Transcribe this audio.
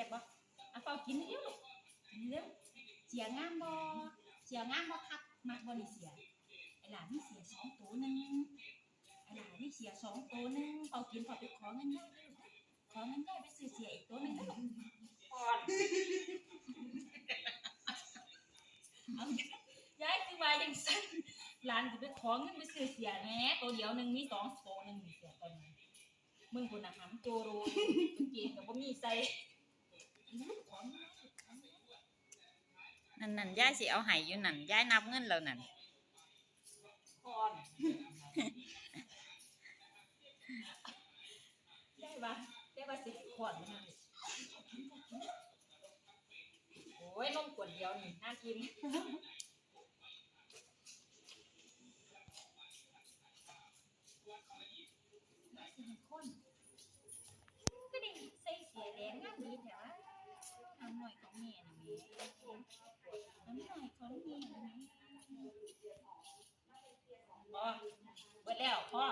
ซ่บบ่อะเฝ้ากินเร็วกินเร็วเสียงามบ่เสียงามบ่ครับมักบ่นี่เสียไอ้หลานนี่เสียสองตัวหนึงไอ้หลานนี่เสียสองตัวหนึงเฝ้ากินเฝ้าไปขอเงินย่าเด้อขอเงินย่าไปซื้อเสียอีกตัวหนึงเด้อก่อนเอายายคือว่ายังสั่นหลานจะไปขอเงินไปซื้อเสียแหน่ตัวเดียวหนึงมีสองตัวหนึงมีเสียตัวหนึงมึงคุณน่ะหำโจโรอยู่กางเกงก็บ่มีใส่ นขอเงินยายขอเงินยายนั่นนั่นยายสิเอาให้อยู่นั่นยายนับเงินแล้วนั่นก่อนได้ปะได้ปะสิขวดนะโอ้ยนมขวดเดียวนี่น่ากินคน อเบิดแล้วพ่อ